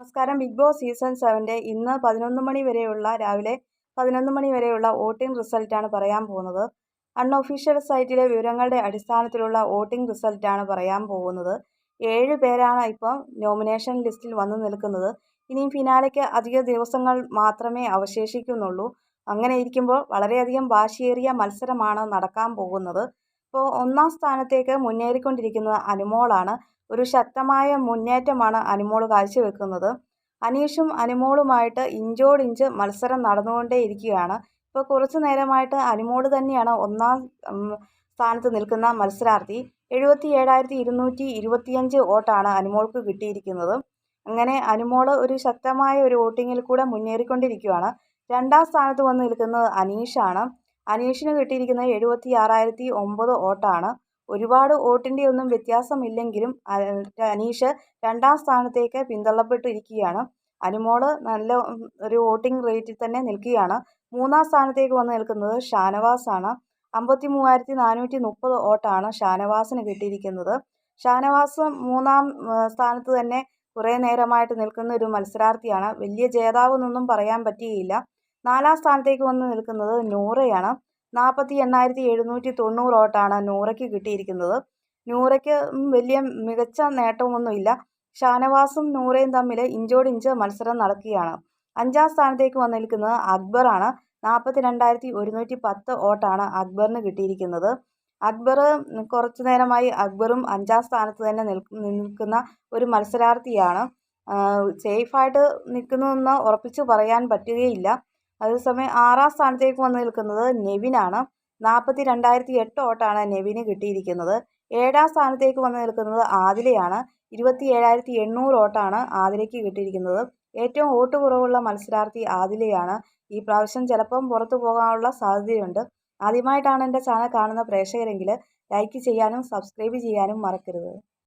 നമസ്കാരം. Big boss season സെവന്റെ ഇന്ന് പതിനൊന്ന് മണി വരെയുള്ള രാവിലെ പതിനൊന്ന് മണി വരെയുള്ള വോട്ടിംഗ് റിസൾട്ടാണ് പറയാൻ പോകുന്നത്. അൺഒഫീഷ്യൽ സൈറ്റിലെ വിവരങ്ങളുടെ അടിസ്ഥാനത്തിലുള്ള വോട്ടിംഗ് റിസൾട്ടാണ് പറയാൻ പോകുന്നത്. ഏഴ് പേരാണ് ഇപ്പം നോമിനേഷൻ ലിസ്റ്റിൽ വന്നു നിൽക്കുന്നത്. ഇനിയും ഫിനാലയ്ക്ക് അധിക ദിവസങ്ങൾ മാത്രമേ അവശേഷിക്കുന്നുള്ളൂ. അങ്ങനെ ഇരിക്കുമ്പോൾ വളരെയധികം വാശിയേറിയ മത്സരമാണ് നടക്കാൻ പോകുന്നത്. ഇപ്പോൾ ഒന്നാം സ്ഥാനത്തേക്ക് മുന്നേറിക്കൊണ്ടിരിക്കുന്നത് അനുമോളാണ് ഒരു ശക്തമായ മുന്നേറ്റമാണ് അനുമോൾ കാഴ്ചവെക്കുന്നത്. അനീഷും അനുമോളുമായിട്ട് ഇഞ്ചോടിഞ്ച് മത്സരം നടന്നുകൊണ്ടേ ഇരിക്കുകയാണ് ഇപ്പോൾ കുറച്ചു നേരമായിട്ട് അനുമോൾ തന്നെയാണ് ഒന്നാം സ്ഥാനത്ത് നിൽക്കുന്ന മത്സരാർത്ഥി. എഴുപത്തി ഏഴായിരത്തി ഇരുന്നൂറ്റി ഇരുപത്തിയഞ്ച് വോട്ടാണ് അനുമോൾക്ക് കിട്ടിയിരിക്കുന്നത്. അങ്ങനെ അനുമോൾ ഒരു ശക്തമായ ഒരു വോട്ടിങ്ങിൽ കൂടെ മുന്നേറിക്കൊണ്ടിരിക്കുകയാണ്. രണ്ടാം സ്ഥാനത്ത് വന്ന് നിൽക്കുന്നത് അനീഷാണ്. അനീഷിന് കിട്ടിയിരിക്കുന്നത് എഴുപത്തി ആറായിരത്തി ഒമ്പത് വോട്ടാണ്. ഒരുപാട് വോട്ടിന്റെ ഒന്നും വ്യത്യാസമില്ലെങ്കിലും അനീഷ് രണ്ടാം സ്ഥാനത്തേക്ക് പിന്തള്ളപ്പെട്ടിരിക്കുകയാണ്. അനുമോൾ നല്ല ഒരു വോട്ടിംഗ് റേറ്റിൽ തന്നെ നിൽക്കുകയാണ്. മൂന്നാം സ്ഥാനത്തേക്ക് വന്ന് നിൽക്കുന്നത് ഷാനവാസാണ്. അമ്പത്തി മൂവായിരത്തി നാനൂറ്റി മുപ്പത് വോട്ടാണ് ഷാനവാസിന് കിട്ടിയിരിക്കുന്നത്. ഷാനവാസ് മൂന്നാം സ്ഥാനത്ത് തന്നെ കുറേ നേരമായിട്ട് നിൽക്കുന്ന ഒരു മത്സരാർത്ഥിയാണ്. വലിയ ജേതാവെന്നൊന്നും പറയാൻ പറ്റുകയില്ല നാലാം സ്ഥാനത്തേക്ക് വന്ന് നിൽക്കുന്നത് നൂറയാണ്. നാൽപ്പത്തി എണ്ണായിരത്തി എഴുന്നൂറ്റി തൊണ്ണൂറ് വോട്ടാണ് നൂറയ്ക്ക് കിട്ടിയിരിക്കുന്നത്. നൂറയ്ക്ക് വലിയ മികച്ച നേട്ടമൊന്നുമില്ല. ഷാനവാസും നൂറയും തമ്മിൽ ഇഞ്ചോടിഞ്ച് മത്സരം നടക്കുകയാണ്. അഞ്ചാം സ്ഥാനത്തേക്ക് വന്ന് നിൽക്കുന്നത് അക്ബറാണ്. നാൽപ്പത്തി രണ്ടായിരത്തി ഒരുന്നൂറ്റി പത്ത് വോട്ടാണ് അക്ബറിന് കിട്ടിയിരിക്കുന്നത്. അക്ബർ കുറച്ചു നേരമായി അക്ബറും അഞ്ചാം സ്ഥാനത്ത് തന്നെ നിൽക്കുന്ന ഒരു മത്സരാർത്ഥിയാണ്. സേഫായിട്ട് നിൽക്കുന്നതെന്ന് ഉറപ്പിച്ച് പറയാൻ പറ്റുകയില്ല. അതേസമയം ആറാം സ്ഥാനത്തേക്ക് വന്ന് നിൽക്കുന്നത് നെവിനാണ്. നാൽപ്പത്തി രണ്ടായിരത്തി എട്ട് വോട്ടാണ് നെവിന് കിട്ടിയിരിക്കുന്നത്. ഏഴാം സ്ഥാനത്തേക്ക് വന്ന് നിൽക്കുന്നത് ആദിലയാണ് ഇരുപത്തി ഏഴായിരത്തി എണ്ണൂറ് വോട്ടാണ് ആദിലയ്ക്ക് കിട്ടിയിരിക്കുന്നത്. ഏറ്റവും വോട്ട് കുറവുള്ള മത്സരാർത്ഥി ആദിലയാണ് ഈ പ്രാവശ്യം ചിലപ്പം പുറത്തു പോകാനുള്ള സാധ്യതയുണ്ട്. ആദ്യമായിട്ടാണ് എന്റെ ചാനൽ കാണുന്ന പ്രേക്ഷകരെങ്കിൽ ലൈക്ക് ചെയ്യാനും സബ്സ്ക്രൈബ് ചെയ്യാനും മറക്കരുത്.